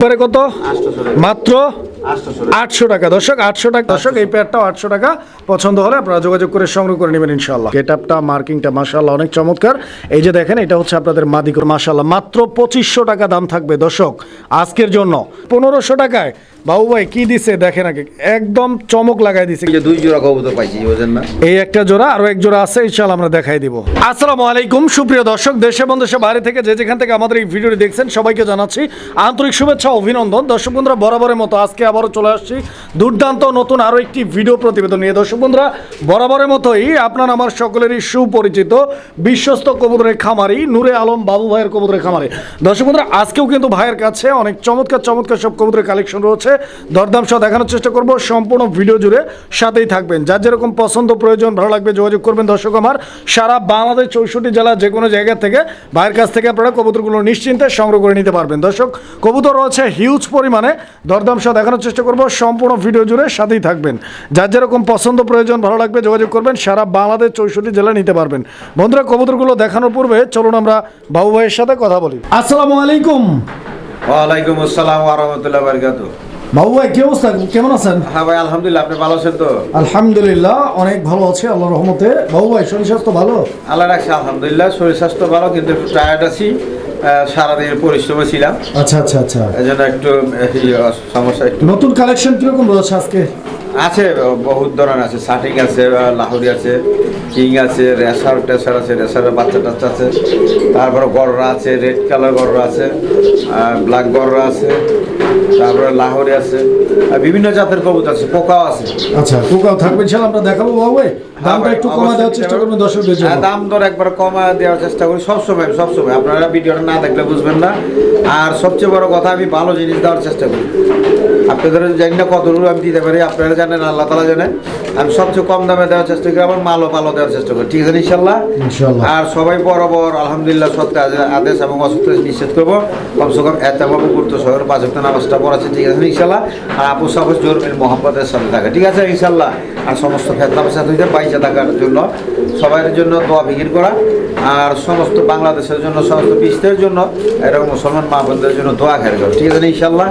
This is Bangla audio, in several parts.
এবারে কত? মাত্র আটশো টাকা। দর্শক আটশো টাকা। দর্শক এই প্যাডটাও আটশো টাকা পছন্দ হলে আপনারা যোগাযোগ করে সংগ্রহ করে নেবেন ইনশাল্লাহ গেট আপটা মার্কিংটা মাসাল্লাহ অনেক চমৎকার। এই যে দেখেন এটা হচ্ছে আপনাদের মাদিক মাসাল্লাহ মাত্র পঁচিশশো টাকা দাম থাকবে। দর্শক আজকের জন্য পনেরোশো টাকায় বাবু ভাই কি দিছে দেখেন আগে? একদম চমক লাগাই দিছে। এই যে দুই জোড়া কবুতর পাইছি বোঝেন না। এই একটা জোড়া আরও এক জোড়া আছে ইনশাআল্লাহ আমরা দেখাই দিব। আসসালামু আলাইকুম সুপ্রিয় দর্শক দেশে এবং দেশের বাইরে থেকে যে যেখান থেকে আমাদের এই ভিডিওটি দেখছেন সবাইকে জানাচ্ছি আন্তরিক শুভেচ্ছা অভিনন্দন। দর্শক বন্ধুরা বরাবরের মতো আজকে আবারও চলে আসছি। দুর্দান্ত নতুন আরও একটি ভিডিও প্রতিবেদন নিয়ে। দর্শক বন্ধুরা বরাবরের মতোই আপনার আমার সকলেরই সুপরিচিত বিশ্বস্ত কবুতরের খামারি নূরে আলম বাবু ভাইয়ের কবুতরের খামারি। দর্শক বন্ধুরা আজকেও কিন্তু ভাইয়ের কাছে অনেক চমৎকার চমৎকার সব কবুতরের কালেকশন রয়েছে। দরদাম সহ দেখানোর চেষ্টা করব। সম্পূর্ণ ভিডিও জুড়ে সাথেই থাকবেন। যার যেরকম পছন্দ প্রয়োজন, ভালো লাগবে, যোগাযোগ করবেন দর্শক আমার। সারা বাংলাদেশ চৌষট্টি জেলা যে কোনো জায়গা থেকে ভাইয়ের কাছ থেকে আপনারা কবুতরগুলো নিশ্চিন্তে সংগ্রহ করে নিতে পারবেন। দর্শক, কবুতর রয়েছে হিউজ পরিমাণে। দরদাম সহ দেখানোর চেষ্টা করব। সম্পূর্ণ ভিডিও জুড়ে সাথেই থাকবেন। যার যেরকম পছন্দ প্রয়োজন, ভালো লাগবে, যোগাযোগ করবেন, সারা বাংলাদেশ চৌষট্টি জেলা নিতে পারবেন। বন্ধুরা, কবুতরগুলো দেখানোর পূর্বে চলুন আমরা বাবু ভাইয়ের সাথে কথা বলি। আসসালামু আলাইকুম। ওয়ালাইকুম আসসালাম ওয়া রাহমাতুল্লাহি ওয়া বারাকাতুহু। বাবু ভাই কি অবস্থা? কেমন আছেন? হ্যাঁ ভাই আলহামদুলিল্লাহ আপনি ভালো আছেন তো? আলহামদুলিল্লাহ অনেক ভালো আছে আল্লাহর রহমতে। বাবু ভাই শরীর স্বাস্থ্য ভালো? আল্লাহ রাখছে আলহামদুলিল্লাহ শরীর স্বাস্থ্য ভালো কিন্তু একটু টায়ার্ড আছি। সারাদিন পরিশ্রমে ছিলাম। আচ্ছা আচ্ছা আচ্ছা। এই জন্য একটু আহ, সমস্যা একটু। নতুন কালেকশন কীরকম রয়েছে আজকে? আছে বহুত ধরনের আছে। সাটিং আছে লাহোরি আছে কিং আছে রেসার টেসার আছে রেসারের বাচ্চা টাচ্চা আছে। তারপরে গররা আছে রেড কালার গররা আছে ব্ল্যাক গররা আছে তারপরে লাহোরি আছে আর বিভিন্ন জাতের কবুতর আছে পোকাও আছে। আচ্ছা পোকাও থাকবে ইনশাআল্লাহ আমরা দেখাবো বাবু দামটা একটু কমা দেওয়ার চেষ্টা করবেন দর্শকদের জন্য। হ্যাঁ, দাম দর একবার কমা দেওয়ার চেষ্টা করি সবসময় সবসময়। আপনারা ভিডিওটা না দেখলে বুঝবেন না। আর সবচেয়ে বড় কথা আমি ভালো জিনিস দেওয়ার চেষ্টা করি। আপনাদের জানি না কত রুল আমি দিতে পারি আপনারা জানেন আল্লাহ তালা জানেন আমি সবচেয়ে কম দামে দেওয়ার চেষ্টা করি আমার মালও ভালো দেওয়ার চেষ্টা করি। ঠিক আছে ইনশাল্লাহ আর সবাই বরাবর আলহামদুলিল্লাহ সত্যি আদেশ এবং অসুস্থ নিষেধ করব। কমসে কম এত বাবু গুরুত্ব শহর পাঁচ নামাজটা পড়াচ্ছে ঠিক আছে ইনশাল্লাহ আর আপু জোর জোরমিল মোহাম্মদের সামনে থাকে ঠিক আছে ইনশাল্লাহ আর সমস্ত ফেতনামের সাথে হইতে বাইচা থাকার জন্য সবাইয়ের জন্য দোয়া বিকির করা আর সমস্ত বাংলাদেশের জন্য, সমস্ত বিশ্বের জন্য এরকম মুসলমান মা বোনদের জন্য দোয়া খেয়াল করা। ঠিক আছে ইনশাল্লাহ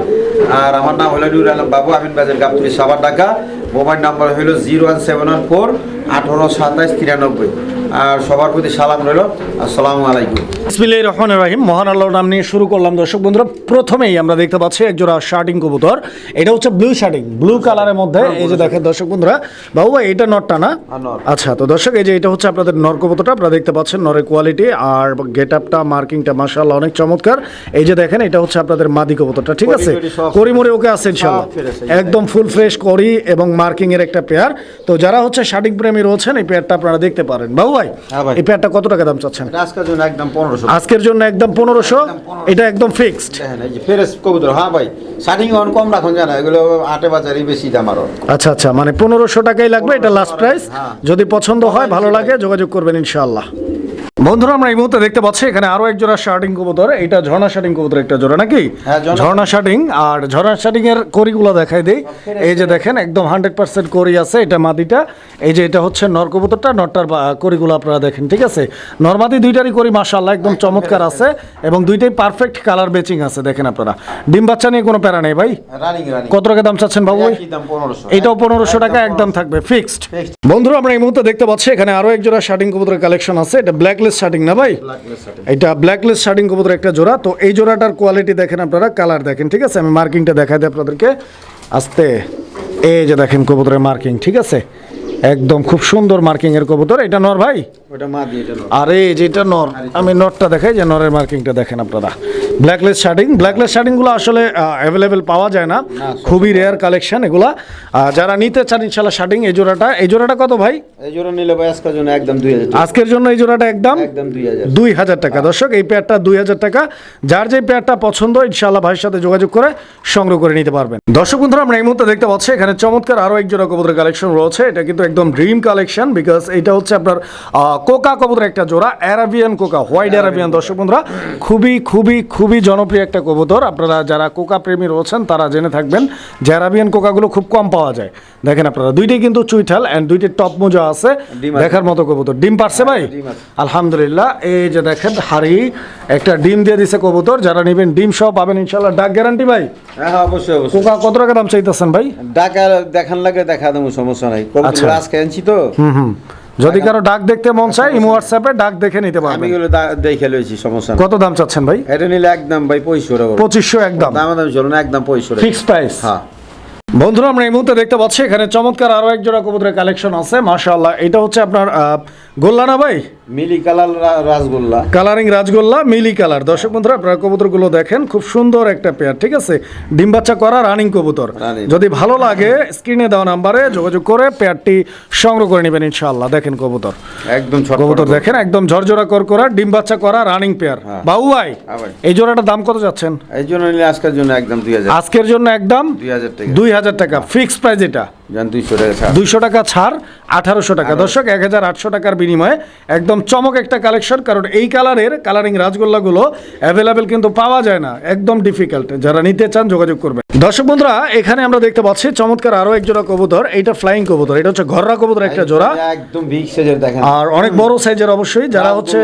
আর আমার নাম হলো নুর আলম বাবু, আমিন বাজার গাবতুলি সাবার ঢাকা। মোবাইল নাম্বার হলো zero one seven one four আঠারো সাতাইশ তিরানব্বই। সবার প্রতি সালাম রইল। আসসালামু আলাইকুম। বিসমিল্লাহির রহমানির রহিম। মহান আল্লাহর নাম নিয়ে শুরু করলাম। দর্শক বন্ধুরা প্রথমেই আমরা দেখতে পাচ্ছি একজোড়া শার্টিং কবুতর। এটা হচ্ছে ব্লু শার্টিং ব্লু কালারের মধ্যে। এই যে দেখেন দর্শক বন্ধুরা বাবু ভাই এটা নটটা না? হ্যাঁ, আচ্ছা তো দর্শক এই যে এটা হচ্ছে আপনাদের নর কবুতরটা। আপনারা দেখতে পাচ্ছেন নরের কোয়ালিটি আর গেট আপটা মার্কিংটা মাশাআল্লাহ অনেক চমৎকার। এই যে দেখেন এটা হচ্ছে আপনাদের মাদি কবুতরটা ঠিক আছে? করিমরে ওকে আছে যে একদম ফুল ফ্রেশ করি এবং মার্কিং এর একটা পেয়ার তো যারা হচ্ছে শার্টিং প্রেমী রয়েছেন এই পেয়ারটা আপনারা দেখতে পারেন। বাবু ভাই হ্যাঁ এই কত টাকা দাম চাচ্ছেন? আজকের জন্য একদম পনেরোশো। আজকের জন্য একদম পনেরোশো। এটা একদম ফিক্সড ফেরেস কবুতর। হ্যাঁ ভাই অন কম রাখুন জানা এগুলো আটে বেশি দাম আরও। আচ্ছা আচ্ছা মানে পনেরোশো টাকাই লাগবে এটা লাস্ট প্রাইস হ্যাঁ। যদি পছন্দ হয় ভালো লাগে যোগাযোগ করবেন ইনশাআল্লাহ। বন্ধুরা আমরা এই মুহূর্তে দেখতে পাচ্ছি এখানে আরও এক জোড়া শার্টিং কবুতর। এটা ঝর্ণা শার্টিং কবুতর একটা জোড়া নাকি? হ্যাঁ, ঝর্ণা- শার্টিং আর ঝর্ণা শার্টিং এর করিগুলো দেখাই দেই। এই যে দেখেন একদম হান্ড্রেড পার্সেন্ট করি আছে এটা মাদিটা। এই যে এটা হচ্ছে নর কবুতরটা নরটার করিগুলো আপনারা দেখেন ঠিক আছে? নরমাদি দুইটারই করি মাশাআল্লাহ একদম চমৎকার আছে এবং দুইটাই পারফেক্ট কালার বেচিং আছে দেখেন আপনারা। ডিম বাচ্চা নিয়ে কোনো প্যারা নেই ভাই? কত টাকা দাম চাচ্ছেন বাবু এটাও পনেরোশো টাকা একদম থাকবে ফিক্সড বন্ধুরা আমরা এই মুহূর্তে দেখতে পাচ্ছি এখানে আরও এক জোড়া শার্টিং কবুতরের কালেকশন আছে এটা ব্ল্যাকলেস শার্টিং না ভাই? এটা ব্ল্যাকলেস শার্টিং কবুতর একটা জোড়া। তো এই জোড়াটার কোয়ালিটি দেখেন আপনারা কালার দেখেন ঠিক আছে? আমি মার্কিংটা দেখাই দিই আপনাদেরকে। আসতে এই যে দেখেন কবুতরের মার্কিং ঠিক আছে? একদম খুব সুন্দর মার্কিং এর কবুতর। এটা নর ভাই? আরে যেটা নর। আমি নরটা দেখাই যে নরের মার্কিংটা দেখেন আপনারা। ব্ল্যাকলেস শার্টিং ব্ল্যাকলেস শার্টিংগুলো আসলে অ্যাভেলেবেল পাওয়া যায় না। খুবই রেয়ার কালেকশন এগুলা। যারা নিতে চান ইনশাল্লাহ শার্টিং এই জোড়াটা। এই জোড়াটা কত ভাই? এই জোড়া নিলে ভাই আজকের জন্য একদম দুই হাজার টাকা। আজকের জন্য এই জোড়াটা একদম? একদম দুই হাজার। টাকা। দর্শক এই পেয়ারটা দুই হাজার টাকা। যার যে পেয়ারটা পছন্দ ইনশাল্লাহ ভাইয়ের সাথে যোগাযোগ করে সংগ্রহ করে নিতে পারবেন। দর্শক বন্ধুরা আমরা এই মুহূর্তে দেখতে পাচ্ছি এখানে চমৎকার আরও এক জোড়া কবুতরের কালেকশন রয়েছে। এটা কিন্তু একদম ড্রিম কালেকশন বিকজ এটা হচ্ছে আপনার কোকা কবুতর একটা জোড়া অ্যারাবিয়ান কোকা হোয়াইট অ্যারাবিয়ান দর্শক বন্ধুরা খুবই খুবই খুবই জনপ্রিয় একটা কবুতর। আপনারা যারা কোকা প্রেমী রয়েছেন তারা জেনে থাকবেন যে অ্যারাবিয়ান কোকাগুলো খুব কম পাওয়া যায়। দেখেন আপনারা দুইটাই কিন্তু চুইঠাল অ্যান্ড দুইটি টপ মোজা আছে। দেখার মতো কবুতর। ডিম পারছে ভাই? আলহামদুলিল্লাহ। এই যে দেখেন হাড়ি একটা ডিম দিয়ে দিছে কবুতর। যারা নেবেন ডিম সহ পাবেন ইনশাল্লাহ ডাক গ্যারান্টি ভাই? হ্যাঁ হ্যাঁ অবশ্যই অবশ্যই। কোকা কত টাকা দাম চাইতেছেন ভাই? ডাকা দেখান লাগে দেখা দেবো সমস্যা নাই। আচ্ছা। আজকে আনছি তো? হুম হুম। যদি কারও ডাক দেখতে মন চায় ইমো হোয়াটসঅ্যাপে ডাক দেখে নিতে পারবেন। আমি দা- দেখে লইছি সমস্যা কত দাম চাচ্ছেন ভাই? এটা নিলে একদম ভাই পঁয়ষট্টি টাকা পঁচিশশো একদম। দাম দাম চলুন একদম 2500 ফিক্স প্রাইস। হ্যাঁ। বন্ধুরা আমরা এই মুহূর্তে দেখতে পাচ্ছি এখানে চমৎকার আরও এক জোড়া কবুতরের কালেকশন আছে। মাশাআল্লাহ এটা হচ্ছে আপনার গোল্লা না ভাই? মিলি কালার রাজগোল্লা মিলি কালার। দর্শক বন্ধুরা আপনারা কবুতরগুলো দেখেন খুব সুন্দর একটা পেয়ার ঠিক আছে? ডিম বাচ্চা করা রানিং কবুতর। যদি ভালো লাগে স্ক্রিনে দেওয়া নাম্বারে যোগাযোগ করে পেয়ারটি সংগ্রহ করে নেবেন ইনশাআল্লাহ। দেখেন কবুতর। একদম কবুতর দেখেন একদম ঝরঝরা কর করা ডিম বাচ্চা করা রানিং পেয়ার হ্যাঁ। বাবু ভাই হ্যাঁ ভাই। এই জোড়াটার দাম কত যাচ্ছেন? এই জন্য নিলে আজকের জন্য একদম দুই হাজার। আজকের জন্য একদম দুই হাজার টাকা। দুই হাজার টাকা। ফিক্স প্রাইস এটা। দুইশো টাকা ছাড়। আঠারোশো টাকা। দর্শক এক হাজার আটশো টাকার বিনিময়ে একদম চমক একটা কালেকশন কারণ এই কালারের কালারিং রাজগোল্লাগুলো অ্যাভেলেবেল কিন্তু পাওয়া যায় না। একদম ডিফিকাল্ট যারা নিতে চান যোগাযোগ করবেন। দর্শক বন্ধুরা এখানে আমরা দেখতে পাচ্ছি চমৎকার আরও এক জোড়া কবুতর এটা ফ্লাইং কবুতর। এটা হচ্ছে ঘররা কবুতর একটা জোড়া। একদম বিগ সাইজের দেখেন। আর অনেক বড় সাইজের অবশ্যই। যারা হচ্ছে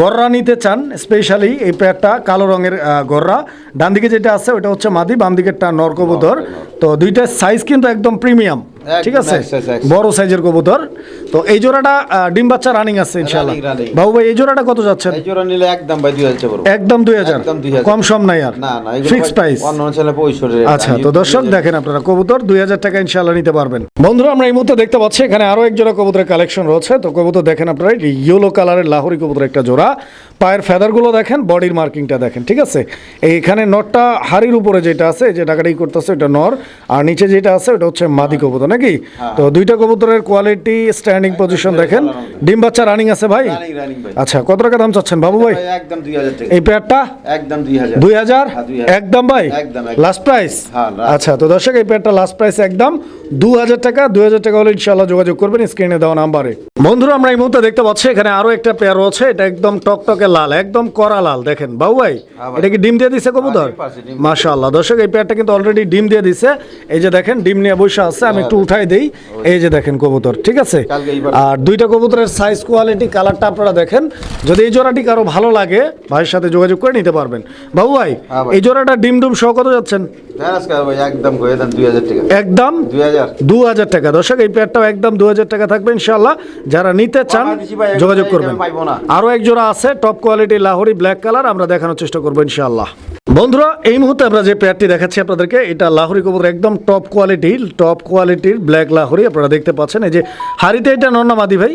গররা নিতে চান স্পেশালি এই পেয়ারটা কালো রঙের গররা ডান দিকে যেটা আছে ওটা হচ্ছে মাদি বাম দিকেরটা নর কবুতর। তো দুইটার সাইজ কিন্তু একদম প্রিমিয়াম ঠিক আছে। বড় সাইজের কবুতর। তো এই জোড়াটা ডিম বাচ্চা রানিং আছে ইনশাআল্লাহ। বাবু ভাই এই জোড়াটা কত যাচ্ছেন এই জোড়া নিলে একদম ভাই দুই হাজার টাকা পড়বে। একদম দুই হাজার? একদম 2000 কম সম নাই আর? না না ফিক্স প্রাইস আচ্ছা তো দর্শক দেখেন আপনারা কবুতর দুই হাজার টাকা ইনশাল্লাহ নিতে পারবেন। বন্ধুরা আমরা এই মুহূর্তে দেখতে পাচ্ছি এখানে আরও এক জোড়া কবুতরের কালেকশন রয়েছে। তো কবুতর দেখেন আপনারা ইয়েলো কালারের লাহোরি কবুতর একটা জোড়া। পায়ের ফেদারগুলো দেখেন বডির মার্কিংটা দেখেন ঠিক আছে? এইখানে নটটা হাড়ির উপরে যেটা আছে যে ডাকাডাকি করতেছে এটা নর। আর নিচে যেটা আছে ওটা হচ্ছে মাদি কবুতর নাকি? তো দুইটা কবুতরের কোয়ালিটি স্ট্যান্ডিং পজিশন দেখেন। ডিম বাচ্চা রানিং আছে ভাই? আচ্ছা কত টাকা দাম চাচ্ছেন বাবু ভাই? একদম এই পেয়ারটা একদম দুই হাজার। দুই হাজার? হ্যাঁ, 2000 একদম ভাই। লাস্ট প্রাইস হ্যাঁ, আচ্ছা তো দর্শক এই পেয়ারটা লাস্ট প্রাইস একদম। দু হাজার টাকা দু হাজার টাকা হলে ইনশাল্লাহ যোগাযোগ করবেন স্ক্রিনে দেওয়া নাম্বারে। বন্ধুরা আমরা এই মুহূর্তে দেখতে পাচ্ছি এখানে আরও একটা পেয়ার রয়েছে এটা একদম টকটকে লাল একদম কড়া লাল দেখেন। বাবু ভাই হ্যাঁ ভাই। এটা কি ডিম দিয়ে দিছে কবুতর? পারছে, মাশাআল্লাহ। দর্শক এই পেয়ারটা কিন্তু অলরেডি ডিম দিয়ে দিছে। এই যে দেখেন ডিম নিয়ে বসে আছে। আমি একটু উঠাই দেই। এই যে দেখেন কবুতর ঠিক আছে? আর দুইটা কবুতরের সাইজ কোয়ালিটি কালারটা আপনারা দেখেন। যদি এই জোড়াটি কারও ভালো লাগে ভাইয়ের সাথে যোগাযোগ করে নিতে পারবেন। বাবু ভাই হ্যাঁ এই জোড়াটা ডিম ডুম সহ কত যাচ্ছেন? হ্যাঁ একদম দু হাজার টাকা। দর্শক এই পেয়ারটাও একদম দু হাজার টাকা থাকবে ইনশাল্লাহ যারা নিতে চান বাংলাদেশি ভাই, এক যোগাযোগ করবেন। এটা পাইবো আরও এক জোড়া আছে top quality Lahori black colour আমরা দেখানোর চেষ্টা করব ইনশাল্লাহ বন্ধুরা এই মুহূর্তে আমরা যে পেয়ারটি দেখাচ্ছি আপনাদেরকে এটা লাহোরি কবুতর একদম টপ কোয়ালিটি টপ কোয়ালিটির ব্ল্যাক লাহোরি আপনারা দেখতে পাচ্ছেন। এই যে হাড়িতে এটা নন্না মাদি ভাই?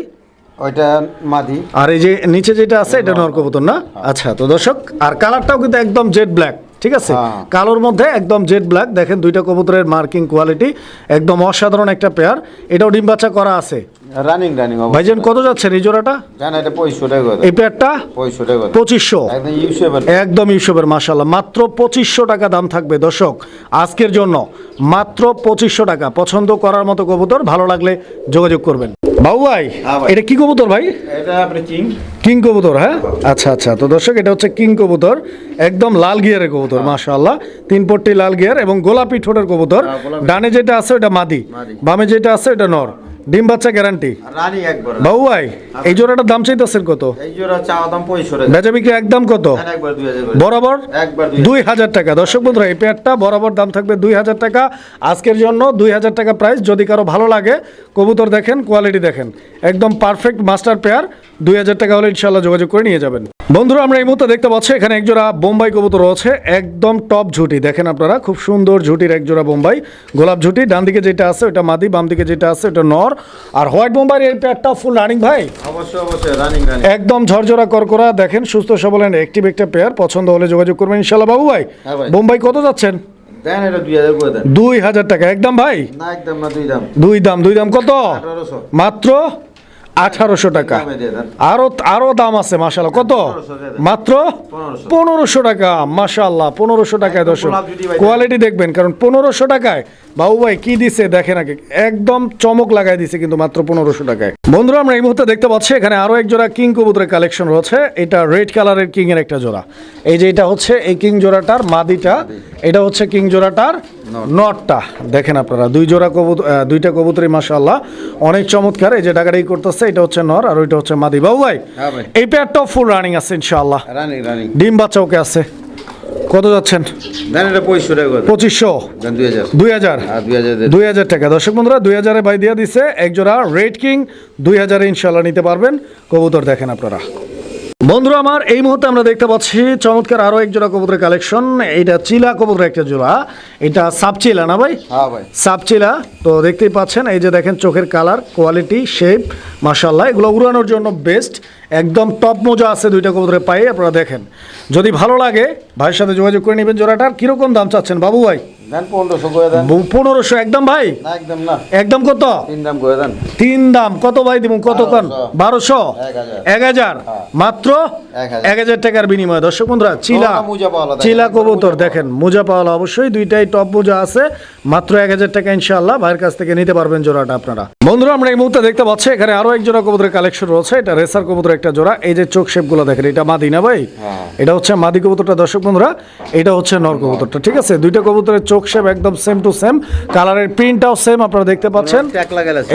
ওইটা মাদি। আর এই যে নিচে যেটা আছে এটা নর কবুতর না? আচ্ছা তো দর্শক আর কালারটাও কিন্তু একদম জেড ব্ল্যাক ঠিক আছে? হ্যাঁ। কালোর মধ্যে একদম জেড ব্ল্যাক দেখেন দুইটা কবুতরের মার্কিং কোয়ালিটি একদম অসাধারণ একটা পেয়ার এটাও ডিম বাচ্চা করা আছে। রানিং রানিং ভাইজান কত যাচ্ছেন এই জোড়াটা? জান এটা পঁয়ষট্টি টাকা করে। এই টাকা করে। পঁচিশশো। একদম ইউসেবল একদম মাত্র পঁচিশশো টাকা দাম থাকবে। দর্শক আজকের জন্য মাত্র পঁচিশশো টাকা। পছন্দ করার মতো কবুতর ভালো লাগলে যোগাযোগ করবেন। বাবু ভাই হ্যাঁ এটা কি কবুতর ভাই? এটা আপনি কিং কিং কবুতর হ্যাঁ? আচ্ছা আচ্ছা। তো দর্শক এটা হচ্ছে কিং কবুতর। একদম লাল গিয়ারের কবুতর মাশাআল্লাহ। তিন পট্টি লাল গিয়ার এবং গোলাপি ঠোঁটের কবুতর। হ্যাঁ, ডানে যেটা আছে ওটা মাদি। মাদি। বামে যেটা আছে ওটা নর। ডিম বাচ্চা গ্যারান্টি রানিং একবার। বাবু ভাই এই জোড়াটার দাম চাইতেছেন কত? এই জোড়া চাওয়া দাম পঁয়ষট্টি টাকা বেচা বিক্রি একদম কত? একবার করে। বরাবর? একবার দুই দুই হাজার টাকা। দর্শক বন্ধুরা এই পেয়ারটা বরাবর দাম থাকবে দুই হাজার টাকা। আজকের জন্য দুই হাজার টাকা প্রাইস যদি কারও ভালো লাগে কবুতর দেখেন কোয়ালিটি দেখেন। একদম পারফেক্ট মাস্টার পেয়ার দুই হাজার টাকা হলে ইনশাল্লাহ যোগাযোগ করে নিয়ে যাবেন। বন্ধুরা আমরা এই মুহূর্তে দেখতে পাচ্ছি এখানে একজোড়া বোম্বাই কবুতর রয়েছে। একদম টপ ঝুটি দেখেন আপনারা খুব সুন্দর ঝুটির একজোড়া বোম্বাই। গোলাপ ঝুটি ডান দিকে যেটা আছে ওটা মাদি বাম দিকে যেটা আছে ওটা নর। আর হোয়াইট বোম্বাইয়ের এই পেয়ারটা ফুল রানিং ভাই। অবশ্যই অবশ্যই রানিং রানিং একদম ঝরঝরা করকরা দেখেন সুস্থ সবল অ্যান্ড অ্যাক্টিভ একটা পেয়ার পছন্দ হলে যোগাযোগ করবেন ইনশাল্লাহ বাবু ভাই। হ্যাঁ। বোম্বাই কত যাচ্ছেন? দেন এটা দুই হাজার টাকা একদম ভাই? না একদম না দুই দাম। দুই দাম দুই দাম কত? মাত্র আঠারোশো টাকা। আরও আরও দাম আছে মাশাল্লাহ কত? 1500 দিয়ে দেন। মাত্র পনেরোশো টাকা মাশাল্লাহ পনেরোশো টাকায় দর্শক কোয়ালিটি দেখবেন কারণ পনেরোশো টাকায় বাবু ভাই কি দিছে দেখেন আগে একদম চমক লাগাই দিছে কিন্তু মাত্র পনেরোশো টাকায়। বন্ধুরা আমরা এই মুহূর্তে দেখতে পাচ্ছি এখানে আরও এক জোড়া কিং কবুতরের কালেকশন রয়েছে এটা রেড কালারের কিং এর একটা জোড়া। এই যে এটা হচ্ছে এই কিং জোড়াটার মাদিটা এটা হচ্ছে কিং জোড়াটার নটটা। দেখেন আপনারা দুই জোড়া কবুতর দুইটা কবুতরই মাশাআল্লাহ। অনেক চমৎকার এই যে ডাকাডাকি করতেছে এটা হচ্ছে নর আর ওইটা হচ্ছে মাদি। বাবু ভাই হ্যাঁ এই পেয়ারটাও ফুল রানিং আছে ইনশাআল্লাহ। রানিং রানিং ডিম বাচ্চা ওকে আছে। কত যাচ্ছেন। পঁচিশশো দুই হাজার। দুই হাজার। আর দুই হাজার টাকা। দর্শক বন্ধুরা দুই হাজারে বাই দিয়ে দিছে এক জোড়া রেড কিং দুই হাজারে ইনশাল্লাহ নিতে পারবেন। কবুতর দেখেন আপনারা। বন্ধুরা আমার এই মুহূর্তে আমরা দেখতে পাচ্ছি চমৎকার আরও এক জোড়া কবুতরের কালেকশন। এইটা চিলা কবুতরের একটা জোড়া। এটা সাব চিলা না ভাই? হ্যাঁ ভাই। সাবচিলা তো দেখতেই পাচ্ছেন এই যে দেখেন চোখের কালার কোয়ালিটি শেপ মাশাল্লাহ এগুলো উড়ানোর জন্য বেস্ট একদম টপ মোজা আছে দুইটা কবুতরের পায়ে আপনারা দেখেন। যদি ভালো লাগে ভাইয়ের সাথে যোগাযোগ করে নেবেন জোড়াটার। কীরকম দাম চাচ্ছেন বাবু ভাই? দেন পনেরোশো করে দেন। পনেরোশো একদম ভাই? না একদম না। একদম কত? তিন দাম করে দেন। তিন দাম কত ভাই দিব কত কন? বারোশো? এক হাজার। এক হাজার? মাত্র? এক হাজার। এক হাজার টাকার বিনিময়ে। দর্শক বন্ধুরা চিলা ওটা মোজা পাওয়ালা দেখেন। চিলা কবুতর দেখেন। মোজা পাওয়ালা অবশ্যই দুইটাই টপ মোজা আছে। মাত্র এক হাজার টাকা ইনশাআল্লাহ। ভাইয়ের কাছ থেকে নিতে পারবেন জোড়াটা আপনারা। বন্ধুরা আমরা এই মুহূর্তে দেখতে পাচ্ছি এখানে আরও এক জোড়া কবুতরের কালেকশন রয়েছে। এটা রেসার কবুতর একটা জোড়া। এই যে চোখ শেপগুলো দেখেন এটা মাদি না ভাই? হ্যাঁ। এটা হচ্ছে মাদি কবুতরটা দর্শক বন্ধুরা। এটা হচ্ছে নর কবুতরটা ঠিক আছে? দুইটা কবুতরের চোখ শেপ একদম সেম টু সেম কালারের প্রিন্টটাও সেম আপনারা দেখতে পাচ্ছেন।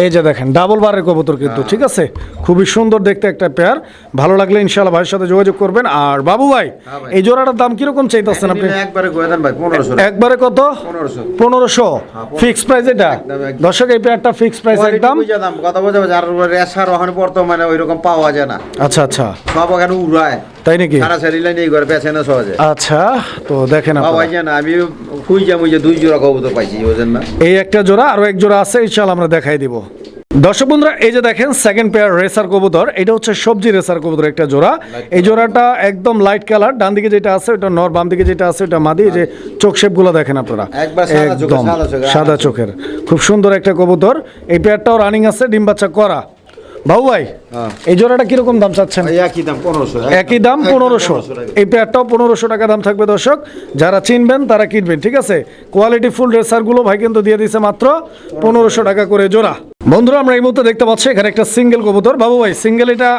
এই যে দেখেন ডাবল বারের কবুতর কিন্তু ঠিক আছে? খুবই সুন্দর দেখতে একটা পেয়ার ভালো লাগলে ইনশাআল্লাহ ভাইয়ের সাথে যোগাযোগ করবেন। আর বাবু ভাই হ্যাঁ এই জোড়াটার দাম কীরকম চাইতেছেন আপনি? একবারে কত? পনেরোশো। ফিক্স প্রাইস এটা। দর্শক এই পেয়ারটা ফিক্স প্রাইস একদম দাম? কথা বোঝা যাবে আর রেশার ওখানে বর্তমানে ওই রকম পাওয়া যায় না। আচ্ছা আচ্ছা। সব ওখানে উড়ায়। তাই নাকি? সারা সারিলে নেই করে পেছে না সহজে। আচ্ছা তো দেখেন পাওয়া আপনারা। যায় না আমি খুঁজ যাব যে দুই জোড়া কবুতর পাইছি বুঝেন না। এই একটা জোড়া আরও এক জোড়া আছে ইনশাআল্লাহ আমরা দেখাই দিব। দর্শক বন্ধুরা এই যে দেখেন সেকেন্ড পেয়ার রেসার কবুতর এটা হচ্ছে সবজি রেসার কবুতর একটা জোড়া। এই জোড়াটা একদম লাইট কালার ডান দিকে যেটা আছে ওটা নর বাম দিকে যেটা আছে ওটা মাদি যে চোখ শেপগুলো দেখেন আপনারা। একবার সাদা চোখের, একদম সাদা চোখের। খুব সুন্দর একটা কবুতর। এই পেয়ারটাও রানিং আছে ডিম বাচ্চা করা। বাবু ভাই হ্যাঁ। এই জোড়াটা কীরকম দাম চাচ্ছেন? একই দাম পনেরোশো একই দাম পনেরোশো। এই পেয়ারটাও পনেরোশো টাকা দাম থাকবে দর্শক। যারা চিনবেন তারা কিনবেন ঠিক আছে? কোয়ালিটি ফুল রেসারগুলো ভাই কিন্তু দিয়ে দিছে মাত্র পনেরোশো টাকা করে জোড়া। বন্ধুরা আমরা এই মুহূর্তে দেখতে পাচ্ছি এখানে একটা সিঙ্গেল কবুতর। বাবু ভাই সিঙ্গেল এটা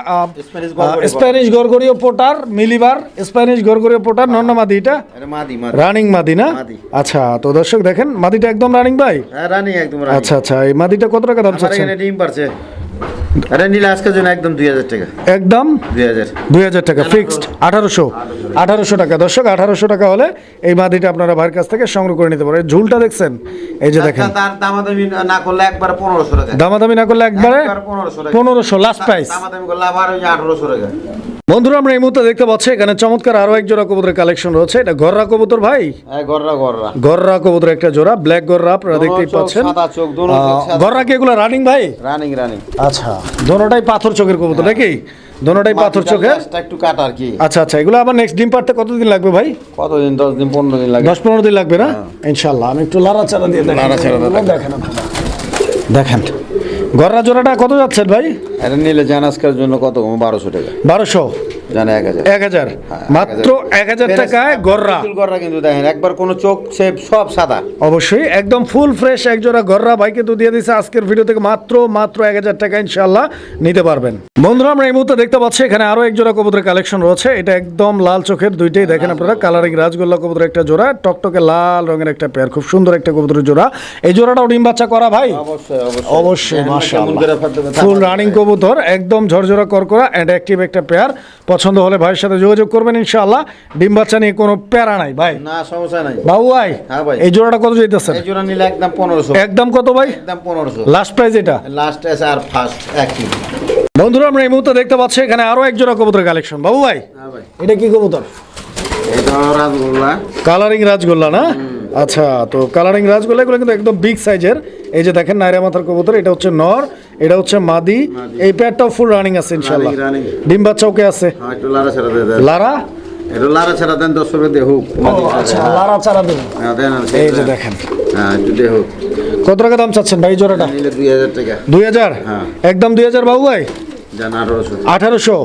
স্প্যানিশ গরগরীয় পোটার মিলিবার। স্প্যানিশ গরগরীয় পোটার নন্না মাদি এটা? রানিং মাদি না? আচ্ছা তো দর্শক দেখেন মাদিটা একদম রানিং ভাই? হ্যাঁ রানি একদম আচ্ছা আচ্ছা এই মাদিটা কত টাকা দাম চাচ্ছেন? ডিম পারছে। এটা নিলে আজকের জন্য একদম দুই হাজার টাকা। একদম? দুই হাজার। দুই হাজার টাকা ফিক্সড আঠারোশো। আঠারোশো টাকা। দর্শক আঠারোশো টাকা হলে এই মাদিটা আপনারা ভাইয়ের কাছ থেকে সংগ্রহ করে নিতে পারেন। ঝুলটা দেখছেন? এই যে দেখেন। তার দামাদামি না করলে একবার পনেরোশো টাকা। দামাদামি না করলে একবারে একবার পনেরোশো টাকা। পনেরোশো লাস্ট প্রাইস দামাদামি করলে আবার ওই টাকা। বন্ধুরা আমরা এই মুহূর্তে দেখতে পাচ্ছি এখানে চমৎকার আরও এক জোড়া কবুতরের কালেকশন রয়েছে। এটা গররা কবুতর ভাই? হ্যাঁ গররা কবুতর একটা জোড়া ব্ল্যাক গররা আপনারা দেখতেই পাচ্ছেন। গররা কি এগুলো রানিং ভাই? রানিং রানিং আচ্ছা দোনোটাই পাথর চোখের কবুতর নাকি? দোনোটাই পাথর চোখের? একটু কাটা আর কি। আচ্ছা আচ্ছা এগুলো আবার নেক্সট ডিম পারতে কতদিন লাগবে ভাই? কতদিন? দশ দিন পনেরো দিন লাগে দশ পনেরো দিন লাগবে না? ইনশাল্লাহ আমি একটু লাড়াচাড়া দিয়ে লাড়াচাড়া দেখেন দেখেন। গররা জোড়াটা কত যাচ্ছেন ভাই? এটা নিলে জানাজকার জন্য কত? বারোশো টাকা। বারোশো। জানে এক হাজার। এক হাজার? হ্যাঁ, মাত্র এক হাজার টাকায় গররা। গররা কিন্তু দেখেন একবার কোনো চোখ শেপ সব সাদা। অবশ্যই একদম ফুল ফ্রেশ এক জোড়া গররা ভাই কিন্তু দিয়ে দিছে আজকের ভিডিও থেকে মাত্র মাত্র এক হাজার টাকা ইনশাল্লাহ নিতে পারবেন। বন্ধুরা আমরা এই মুহূর্তে দেখতে পাচ্ছি এখানে আরও এক জোড়া কবুতরের কালেকশন রয়েছে। এটা একদম লাল চোখের দুইটাই দেখেন আপনারা। কালারিং রাজগোল্লা কবুতর একটা জোড়া টকটকে লাল রঙের একটা পেয়ার খুব সুন্দর একটা কবুতরের জোড়া। এই জোড়াটাও ডিম বাচ্চা করা ভাই? অবশ্যই ফুল রানিং কবুতর একদম ঝরঝরা করকরা অ্যান্ড অ্যাক্টিভ একটা পেয়ার পছন্দ হলে ভাইয়ের সাথে যোগাযোগ করবেন ইনশাআল্লাহ। ডিম বাচ্চা নিয়ে কোনো প্যারা নাই ভাই। না সমস্যা নাই। বাবু ভাই হ্যাঁ ভাই। এই জোড়াটা কত যেতেছে এই জোড়া নিলে একদম 1500 একদম কত ভাই? একদম 1500 লাস্ট প্রাইস এটা? লাস্ট আছে আর ফার্স্ট একই বন্ধুরা আমরা এই মুহূর্তে দেখতে পাচ্ছি এখানে আরও এক জোড়া কবুতর কালেকশন বাবু ভাই হ্যাঁ ভাই। এটা কি কবুতর? কালারিং রাজগোল্লা। না? আচ্ছা তো কালারিং রাজগোল্লা এগুলো কিন্তু একদম বিগ সাইজের এই যে দেখেন নাইরা মাথার কবুতর এটা হচ্ছে নর এটা হচ্ছে মাদি। এই পেয়ারটাও ফুল রানিং আছে running। ডিম বাচ্চা ওকে আছে? হ্যাঁ লারা ছাড়া দেন। লারা ছাড়া দেন দশ রুপে আচ্ছা লারা চারা দেন। হ্যাঁ দেন এই যে দেখেন। হ্যাঁ একটু কত টাকা দাম চাচ্ছেন ভাই জোড়াটা? দুই হাজার টাকা। দুই হাজার? হ্যাঁ। একদম দুই হাজার বাবু ভাই? আঠারোশো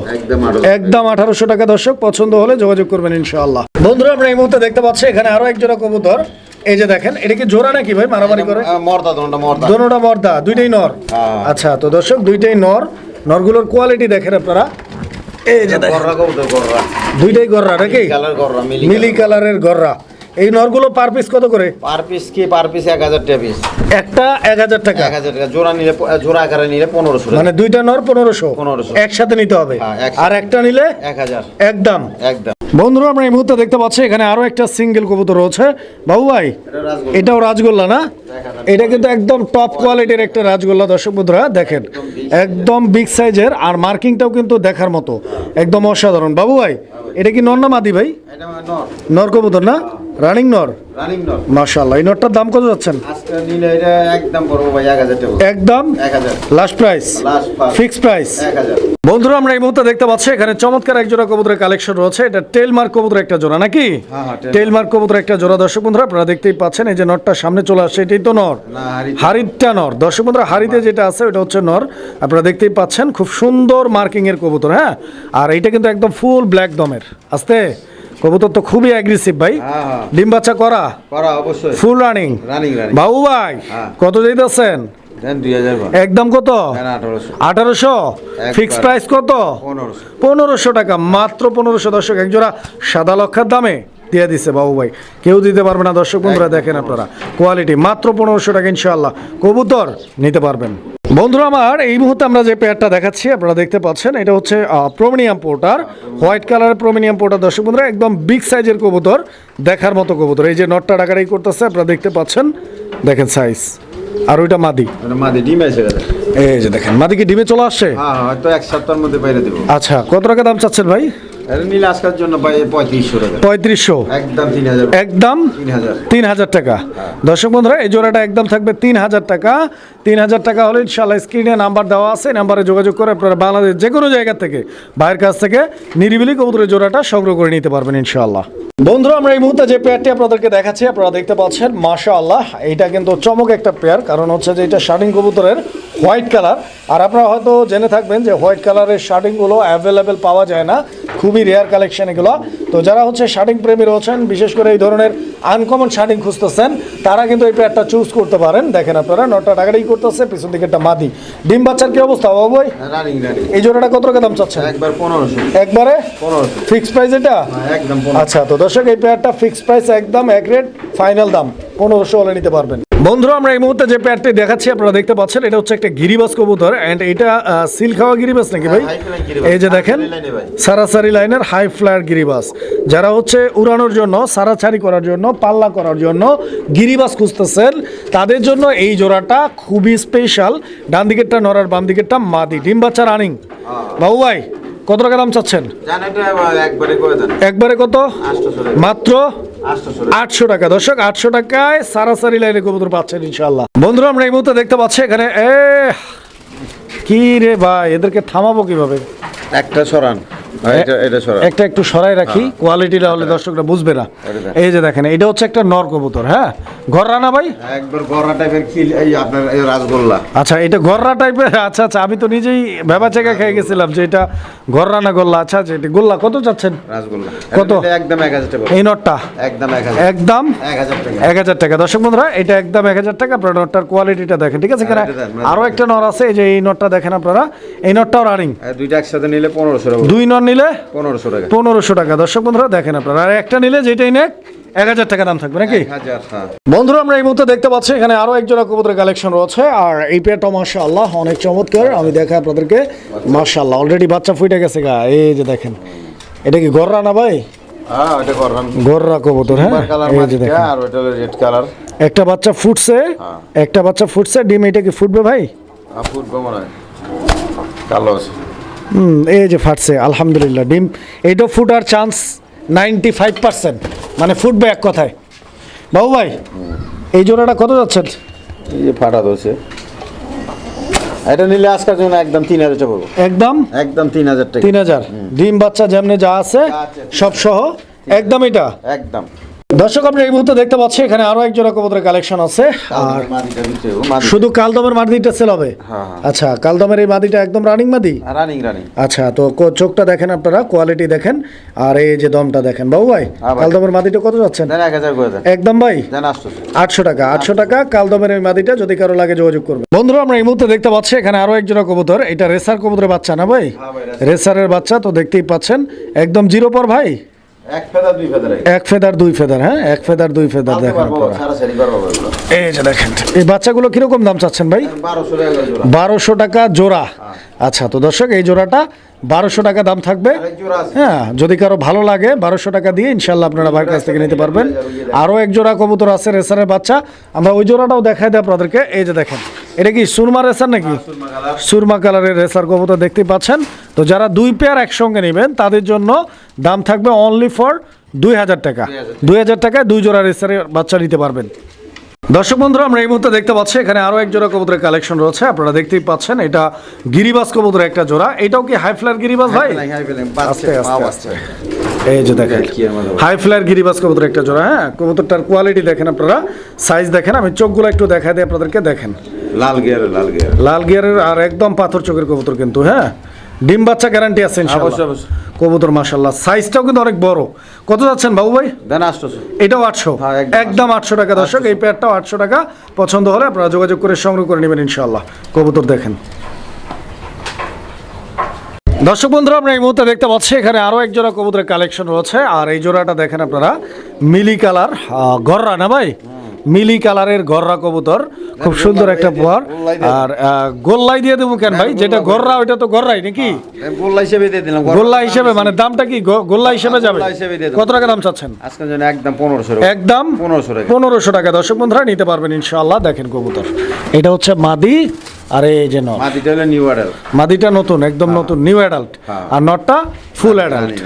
একদম আঠারোশো। টাকা দর্শক পছন্দ হলে যোগাযোগ করবেন ইনশাআল্লাহ। বন্ধুরা আমরা এই মুহূর্তে দেখতে পাচ্ছি এখানে আরও এক জোড়া কবুতর। এই যে দেখেন এটা কি জোড়া নাকি ভাই? মারামারি করে? মর্দা দোনটা মর্দা। দোনোটা মর্দা দুইটাই নর। হ্যাঁ। আচ্ছা তো দর্শক দুইটাই নর। নরগুলোর কোয়ালিটি দেখেন আপনারা। এই যে গররা কবুতর দুইটাই গররা নাকি? কালার গররা মিলি মিলি কালারের গররা। এই নরগুলো পার পিস কত করে? পার পিস কি? পার পিস এক হাজার টাকা পিস একটা এক হাজার টাকা? এক হাজার টাকা। জোড়া নিলে জোড়া আকারে নিলে পনেরোশো মানে দুইটা নর পনেরোশো? 1500 একসাথে নিতে হবে। হ্যাঁ, আর একটা নিলে এক হাজার। একদম। একদম। বন্ধুরা আমরা এই মুহূর্তে দেখতে পাচ্ছি এখানে আরও একটা সিঙ্গেল কবুতর রয়েছে। বাবু ভাই এটাও রাজগোল্লা না? এটা কিন্তু একদম টপ কোয়ালিটির একটা রাজগোল্লা দর্শক বন্ধুরা দেখেন। একদম বিগ সাইজের আর মার্কিংটাও কিন্তু দেখার মতো। একদম অসাধারণ। বাবু ভাই এটা কি নর না মাদি ভাই? এটা মানে নর। নর কবুতর না? রানিং নর রানিং নর মাশাআল্লাহ এই নরটার দাম কত যাচ্ছেন? আজকে নিলে এটা একদম করব ভাই এক হাজার টাকা। একদম? এক হাজার। Last price price। Fix price এক হাজার। বন্ধুরা আমরা এই মুহূর্তে দেখতে পাচ্ছি এখানে চমৎকার এক জোড়া কবুতরের কালেকশন রয়েছে। এটা টেল মার্ক কবুতর একটা জোড়া নাকি? হ্যাঁ, হ্যাঁ, মার্ক কবুতর একটা জোড়া দর্শক বন্ধুরা আপনারা দেখতেই পাচ্ছেন এই যে নরটা সামনে চলে আসছে এটাই তো নর হারিটা নর দর্শক বন্ধুরা হারিতে যেটা আছে ওটা হচ্ছে নর আপনারা দেখতেই পাচ্ছেন খুব সুন্দর মার্কিং এর কবুতর হ্যাঁ? আর এটা কিন্তু একদম ফুল ব্ল্যাক দমের। আস্তে? কবুতর তো খুবই অ্যাগ্রেসিভ ভাই। হ্যাঁ, হ্যাঁ। ডিম বাচ্চা করা? করা অবশ্যই। ফুল রানিং রানিং রানিং বাবু ভাই হ্যাঁ। কত দিতেছেন একদম কত? আঠারোশো। ফিক্স প্রাইস কত? পনেরোশো। পনেরোশো টাকা মাত্র পনেরোশো দর্শক একজোড়া সাদা লক্ষার দামে। দিয়ে দিছে বাবু ভাই। কেউ দিতে পারবে না দর্শক বন্ধুরা দেখেন আপনারা। কোয়ালিটি মাত্র পনেরোশো টাকা ইনশাল্লাহ কবুতর নিতে পারবেন। বন্ধুরা আমার এই মুহূর্তে আমরা যে পেয়ারটা দেখাচ্ছি আপনারা দেখতে পাচ্ছেন এটা হচ্ছে প্রোমিনিয়াম পোর্টার হোয়াইট কালারের প্রোমিনিয়াম পোর্টার দর্শক বন্ধুরা একদম বিগ সাইজের কবুতর দেখার মতো কবুতর। এই যে নটটা ডাকারাই করতেছে আপনারা দেখতে পাচ্ছেন। দেখেন সাইজ আর ওইটা মাদি। এটা মাদি ডিম গেছে এই যে দেখেন মাদি কি ডিমে চলে আসছে? হ্যাঁ হ্যাঁ, হয়তো এক সপ্তাহের মধ্যে বাইরে দেবো। আচ্ছা কত টাকা দাম চাচ্ছেন ভাই? এটা নীল আজকের জন্য পাই পঁয়ত্রিশশো একদম তিন হাজার। একদম? তিন হাজার। তিন হাজার টাকা। দর্শক বন্ধুরা এই জোড়াটা একদম থাকবে তিন হাজার টাকা। তিন হাজার টাকা হলে ইনশাল্লাহ স্ক্রিনে নাম্বার দেওয়া আছে নাম্বারে যোগাযোগ করে আপনারা বাংলাদেশ যে কোনো জায়গা থেকে বাইরের কাছ থেকে নিরিবিলি কবুতরের জোড়াটা সংগ্রহ করে নিতে পারবেন ইনশাআল্লাহ। বন্ধুরা আমরা এই মুহূর্তে যে পেয়ারটি আপনাদেরকে দেখাচ্ছি আপনারা দেখতে পাচ্ছেন মাশা আল্লাহ এইটা কিন্তু চমক একটা পেয়ার কারণ হচ্ছে যে এটা শার্টিং কবুতরের হোয়াইট কালার। আর আপনারা হয়তো জেনে থাকবেন যে হোয়াইট কালারের শার্টিংগুলো অ্যাভেলেবেল পাওয়া যায় না। খুবই রেয়ার কালেকশন এগুলো। তো যারা হচ্ছে শার্টিং প্রেমী রয়েছেন বিশেষ করে এই ধরনের আনকমন শার্টিং খুঁজতেছেন তারা কিন্তু এই পেয়ারটা চুজ করতে পারেন। দেখেন আপনারা নটা টাকাটাই করতেছে পিছন দিকে একটা মাদি। ডিম বাচ্চার কি অবস্থা বাবু এই জোড়াটা কত টাকা দাম চাচ্ছেন? একবার পনেরোশো। একবারে? ফিক্স প্রাইস এটা? হ্যাঁ, একদম আচ্ছা তো দর্শক এই পেয়ারটা ফিক্স প্রাইস একদম এক রেট ফাইনাল দাম। পনেরোশো হলে নিতে পারবেন। বন্ধুরা আমরা এই মুহূর্তে যে পেয়ারটি দেখাচ্ছি আপনারা দেখতে পাচ্ছেন এটা হচ্ছে একটা গিরিবাস কবুতর এন্ড এটা সিল খাওয়া গিরিবাস নাকি ভাই? হ্যাঁ। এই যে দেখেন। সারাসারি লাইনের হাই ফ্লায়ার গিরিবাস। যারা হচ্ছে উড়ানোর জন্য সারাছারি করার জন্য পাল্লা করার জন্য গিরিবাস খুঁজতেছেন তাদের জন্য এই জোড়াটা খুবই স্পেশাল ডান দিকেরটা নরার বাম দিকেরটা মাদি। ডিম বাচ্চা রানিং বাবু ভাই কত টাকা দাম চাচ্ছেন? একবারে কত? মাত্র আটশো টাকা। দর্শক, আটশো টাকায় সারাসারি লাইনে কবুতর পাচ্ছেন ইনশাল্লাহ বন্ধুরা, আমরা এই মুহূর্তে দেখতে পাচ্ছি এখানে এ কি রে ভাই, এদেরকে থামাবো কীভাবে? একটা সরান। হ্যাঁ, একটা একটু সরাই রাখি কোয়ালিটিটা হলে দর্শকরা বুঝবে না। এই যে দেখেন এটা হচ্ছে একটা নর কবুতর হ্যাঁ? রানা ভাই? একবার গররা টাইপের খিল এই আপনার রাসগোল্লা। আচ্ছা এটা টাইপের আচ্ছা আচ্ছা আমি তো নিজেই ভেবা চেকা খেয়ে গেছিলাম যে এটা ঘর রানা গোল্লা আচ্ছা আচ্ছা এটা গোল্লা কত চাচ্ছেন রাসগোল্লা। কত? একদম এক হাজার টাকা। এই নটটা? একদম এক হাজার। একদম? এক হাজার টাকা। এক হাজার টাকা। দর্শক বন্ধুরা এটা একদম এক হাজার টাকা। আপনার নটটার কোয়ালিটিটা দেখেন ঠিক আছে এখানে একটা নর আছে এই যে এই নটটা দেখেন আপনারা এই নটটাও রানিং দুইটা একসাথে নিলে পনেরোশো দুই নর নিলে? পনেরোশো টাকা। পনেরোশো টাকা। দর্শক বন্ধুরা দেখেন আপনারা আর একটা নিলে যেটাই নেক এক হাজার টাকা দাম থাকবে নাকি? হ্যাঁ। বন্ধুরা আমরা এই মুহূর্তে দেখতে পাচ্ছি এখানে আরও এক জোড়া কবুতরের কালেকশন রয়েছে। আর এই পেয়ারটা মাশাআল্লাহ অনেক চমৎকার। আমি দেখাই আপনাদেরকে। মাশাআল্লাহ অলরেডি বাচ্চা ফুটে গেছে গা। এই যে দেখেন এটা কি গররা না ভাই? হ্যাঁ গররা। কবুতর হ্যাঁ? এই যে দেখেন। আর ওটা রেড কালার একটা বাচ্চা ফুটছে একটা বাচ্চা ফুটছে ডিম এটা কি ফুটবে ভাই? ফুট মনে হয়। কালো আছে। হুম এই যে ফাটছে আলহামদুলিল্লাহ ডিম। এইটাও ফুটার চান্স নাইনটি ফাইভ পার্সেন্ট মানে ফুটবে এক কথায়। বাবু ভাই এই জোড়াটা কত যাচ্ছেন এই যে ফাটা দোষে এটা নিলে আজকের জন্য একদম তিন হাজার টাকা একদম? একদম তিন হাজার টাকা। তিন হাজার। ডিম বাচ্চা যেমনি যা আছে। সব সহ একদম এটা? একদম। দর্শক আপনি এই মুহূর্তে দেখতে পাচ্ছি এখানে আরও এক জোড়া কবুতরের কালেকশন আছে। আর শুধু কালদমের মাদিটা সেল হবে? হ্যাঁ, হ্যাঁ। আচ্ছা কালদমের এই মাদিটা একদম রানিং মাদি? রানিং রানিং আচ্ছা তো চোখটা দেখেন আপনারা কোয়ালিটি দেখেন আর এই যে দমটা দেখেন। বাবু ভাই হ্যাঁ কালদমের মাদিটা কত যাচ্ছেন? একদম ভাই? আটশো। টাকা আটশো টাকা কালদমের এই মাদিটা যদি কারও লাগে যোগাযোগ করবে বন্ধুরা আমরা এই মুহূর্তে দেখতে পাচ্ছি এখানে আরও এক জোড়া কবুতর। এটা রেসার কবুতরের বাচ্চা না হ্যাঁ ভাই, রেসারের বাচ্চা তো দেখতেই পাচ্ছেন। একদম জিরো পর ভাই। এক দুই ফেদার দুই ফেদার হ্যাঁ? এক ফেদার দুই ফেদার দেখেন এই যে দেখেন এই বাচ্চাগুলো কীরকম দাম চাচ্ছেন ভাই? বারোশো টাকা জোড়া। জোড়া। আচ্ছা তো দর্শক এই জোড়াটা বারোশো টাকা দাম থাকবে। হ্যাঁ যদি কারও ভালো লাগে বারোশো টাকা দিয়ে ইনশাল্লাহ আপনারা ভাইয়ের কাছ থেকে নিতে পারবেন। আরও এক জোড়া কবুতর আছে রেসারের বাচ্চা। আমরা ওই জোড়াটাও দেখাই দিই আপনাদেরকে। এই যে দেখেন এটা কি সুরমা রেসার নাকি? সুরমা কালারের রেসার কবুতর দেখতে পাচ্ছেন। তো যারা দুই পেয়ার একসঙ্গে নেবেন তাদের জন্য দাম থাকবে অনলি ফর দুই হাজার টাকা। দুই হাজার টাকায় দুই জোড়া রেসারের বাচ্চা নিতে পারবেন। দর্শক বন্ধুরা আমরা এই মুহূর্তে দেখতে পাচ্ছি এখানে আরও এক জোড়া কবুতরের কালেকশন রয়েছে। আপনারা দেখতেই পাচ্ছেন এটা গিরিবাস কবুতরের একটা জোড়া। এটাও কি হাই ফ্লার গিরিবাস ভাই। আস্তে আস্তে। এই যে দেখেন। হাই ফ্লার গিরিবাস কবুতর একটা জোড়া হ্যাঁ? কবুতরটার কোয়ালিটি দেখেন আপনারা সাইজ দেখেন আমি চোখগুলো একটু দেখাই দিই আপনাদেরকে দেখেন। লাল গিয়ার লাল গিয়ার লাল গিয়ারের আর একদম পাথর চোখের কবুতর কিন্তু হ্যাঁ? ডিম বাচ্চা গ্যারান্টি আছে ইনশাআল্লাহ। অবশ্যই, অবশ্যই। কবুতর মাশাল্লাহ সাইজটাও কিন্তু অনেক বড়। কত যাচ্ছেন বাবু ভাই? দেন আসতেছে এটাও আটশো। হ্যাঁ, একদম আটশো। টাকা দর্শক এই পেয়ারটাও আটশো টাকা। পছন্দ হলে আপনারা যোগাযোগ করে সংগ্রহ করে নেবেন ইনশাল্লাহ কবুতর দেখেন। দর্শক বন্ধুরা আমরা এই মুহূর্তে দেখতে পাচ্ছি এখানে আরও এক জোড়া কবুতরের কালেকশন রয়েছে। আর এই জোড়াটা দেখেন আপনারা মিলি কালার গররা না ভাই? মিলি কালারের গররা কবুতর। খুব সুন্দর একটা পোয়ার আর গোল্লাই দিয়ে দেবো কেন ভাই? যেটা গররা ওইটা তো গররাই নাকি? গোল্লা হিসেবে দিয়ে দিলাম গোল্লা হিসেবে মানে দামটা কি? গোল্লা হিসেবে যাবে। কত টাকা দাম চাচ্ছেন? আজকের জন্য একদম পনেরোশো একদম পনেরোশো টাকা। পনেরোশো টাকা। দর্শক বন্ধুরা নিতে পারবেন ইনশাআল্লাহ। দেখেন কবুতর। এটা হচ্ছে মাদি আর এই যে নট। হলো নিউ অর্ডার মাদিটা নতুন একদম নতুন নিউ অ্যাডাল্ট হ্যাঁ। আর নটটা ফুল অ্যাডাল্ট।